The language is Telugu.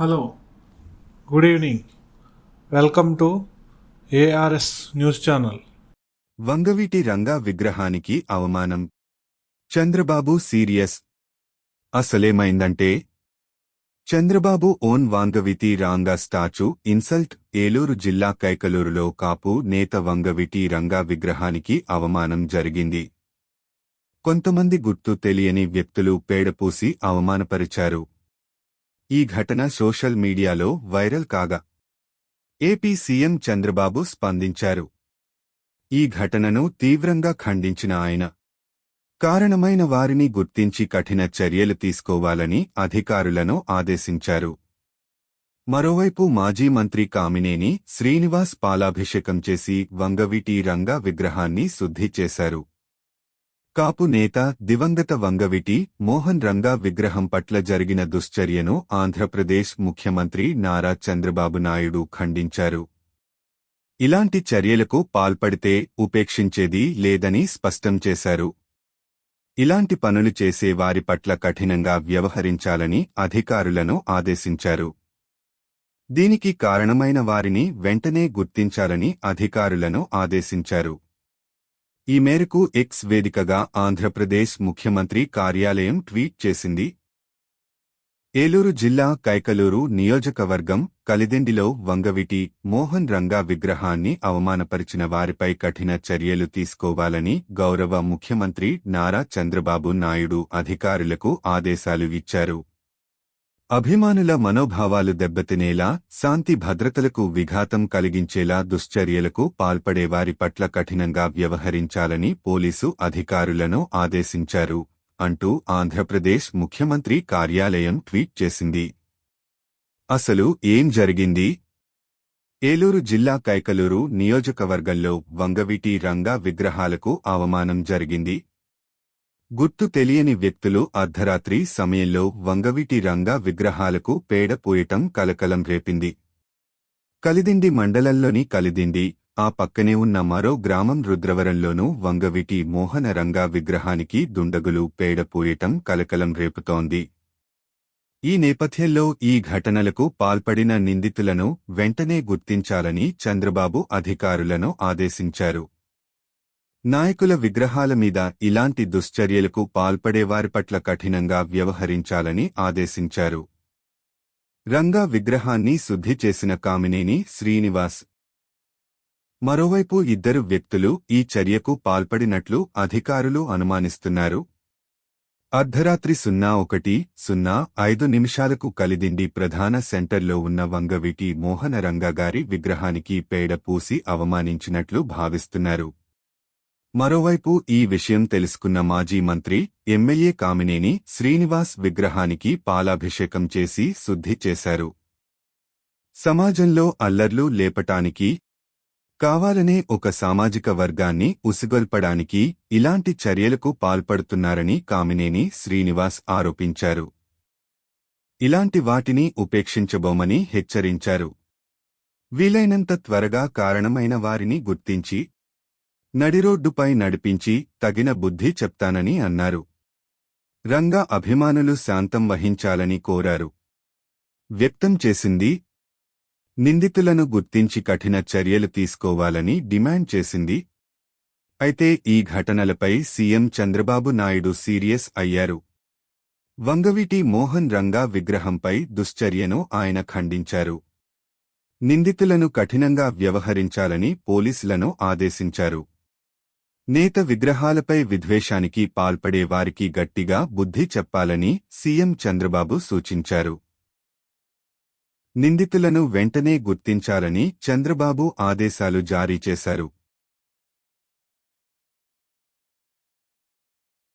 Hello good evening. Welcome to ARS news channel. Vangaveeti Ranga విగ్రహానికి అవమానం. Chandrababu serious. అసలేమైందంటే Chandrababu on Vangaveeti Ranga statue insult Eluru జిల్లా కైకలూరులో కాపు నేత వంగవీటి రంగా విగ్రహానికి అవమానం జరిగింది. కొంతమంది గుర్తు తెలియని వ్యక్తులు పేడపూసి అవమానపరిచారు. ఈ ఘటన సోషల్ మీడియాలో వైరల్ కాగా. ఏపీ సీఎం చంద్రబాబు స్పందించారు. ఈ ఘటనను తీవ్రంగా ఖండించిన ఆయన. కారణమైన వారిని గుర్తించి కఠిన చర్యలు తీసుకోవాలని అధికారులను ఆదేశించారు. మరోవైపు మాజీ మంత్రి కామినేని శ్రీనివాస్ పాలాభిషేకం చేసి వంగవీటి రంగా విగ్రహాన్ని శుద్ధి చేశారు. కాపు నేత దివంగత వంగవిటి మోహన్ రంగా విగ్రహం పట్ల జరిగిన దుశ్చర్యను ఆంధ్రప్రదేశ్ ముఖ్యమంత్రి నారా చంద్రబాబు నాయుడు ఖండించారు. ఇలాంటి చర్యలకు పాల్పడితే ఉపేక్షించేది లేదని స్పష్టం చేశారు. ఇలాంటి పనులు చేసే వారి పట్ల కఠినంగా వ్యవహరించాలని అధికారులను ఆదేశించారు. దీనికి కారణమైన వారిని వెంటనే గుర్తించాలని అధికారులను ఆదేశించారు. ఈ మేరకు ఎక్స్ వేదికగా ఆంధ్రప్రదేశ్ ముఖ్యమంత్రి కార్యాలయం ట్వీట్ చేసింది. ఏలూరు జిల్లా కైకలూరు నియోజకవర్గం కలిదిండిలో వంగవిటి మోహన్ రంగా విగ్రహాన్ని అవమానపరిచిన వారిపై కఠిన చర్యలు తీసుకోవాలని గౌరవ ముఖ్యమంత్రి నారా చంద్రబాబు నాయుడు అధికారులకు ఆదేశాలు ఇచ్చారు. అభిమానుల మనోభావాలు దెబ్బతినేలా శాంతి భద్రతలకు విఘాతం కలిగించేలా దుశ్చర్యలకు పాల్పడేవారి పట్ల కఠినంగా వ్యవహరించాలని పోలీసు అధికారులను ఆదేశించారు అంటూ ఆంధ్రప్రదేశ్ ముఖ్యమంత్రి కార్యాలయం ట్వీట్ చేసింది. అసలు ఏం జరిగింది? ఏలూరు జిల్లా కైకలూరు నియోజకవర్గంలో వంగవీటి రంగా విగ్రహాలకు అవమానం జరిగింది. గుర్తు తెలియని వ్యక్తులు అర్ధరాత్రి సమయంలో వంగవీటి రంగా విగ్రహాలకు పేడ పోయటం కలకలం రేపింది. కలిదిండి మండలంలోని కలిదిండి ఆ పక్కనే ఉన్న మరో గ్రామం రుద్రవరంలోనూ వంగవీటి మోహన రంగా విగ్రహానికి దుండగులు పేడ పోయటం కలకలం రేపుతోంది. ఈ నేపథ్యంలో ఈ ఘటనలకు పాల్పడిన నిందితులను వెంటనే గుర్తించాలని చంద్రబాబు అధికారులను ఆదేశించారు. నాయకుల విగ్రహాల మీద ఇలాంటి దుశ్చర్యలకు పాల్పడేవారి పట్ల కఠినంగా వ్యవహరించాలని ఆదేశించారు. రంగా విగ్రహాన్ని శుద్ధి చేసిన కామినేని శ్రీనివాస్. మరోవైపు ఇద్దరు వ్యక్తులు ఈ చర్యకు పాల్పడినట్లు అధికారులు అనుమానిస్తున్నారు. అర్ధరాత్రి సున్నా ఒకటి సున్నా ఐదు నిమిషాలకు కలిదిండి ప్రధాన సెంటర్లో ఉన్న వంగవీటి మోహన రంగగారి విగ్రహానికి పేడ పూసి అవమానించినట్లు భావిస్తున్నారు. మరోవైపు ఈ విషయం తెలుసుకున్న మాజీ మంత్రి ఎమ్మెల్యే కామినేని శ్రీనివాస్ విగ్రహానికి పాలాభిషేకం చేసి శుద్ధి చేశారు. సమాజంలో అల్లర్లు లేపటానికి కావాలనే ఒక సామాజిక వర్గాన్ని ఉసిగొల్పడానికి ఇలాంటి చర్యలకు పాల్పడుతున్నారని కామినేని శ్రీనివాస్ ఆరోపించారు. ఇలాంటి వాటిని ఉపేక్షించబోమని హెచ్చరించారు. వీలైనంత త్వరగా కారణమైన వారిని గుర్తించి నడిరోడ్డుపై నడిపించి తగిన బుద్ధి చెప్తానని అన్నారు. రంగా అభిమానులు శాంతం వహించాలని కోరారు. వ్యక్తం చేసింది నిందితులను గుర్తించి కఠిన చర్యలు తీసుకోవాలని డిమాండ్ చేసింది. అయితే ఈ ఘటనలపై సీఎం చంద్రబాబు నాయుడు సీరియస్ అయ్యారు. వంగవీటి మోహన్ రంగా విగ్రహంపై దుశ్చర్యను ఆయన ఖండించారు. నిందితులను కఠినంగా వ్యవహరించాలని పోలీసులను ఆదేశించారు. నేత విగ్రహాలపై విద్వేషానికి పాల్పడే వారికి గట్టిగా బుద్ధి చెప్పాలని సీఎం చంద్రబాబు సూచించారు. నిందితులను వెంటనే గుర్తించాలని చంద్రబాబు ఆదేశాలు జారీ చేశారు.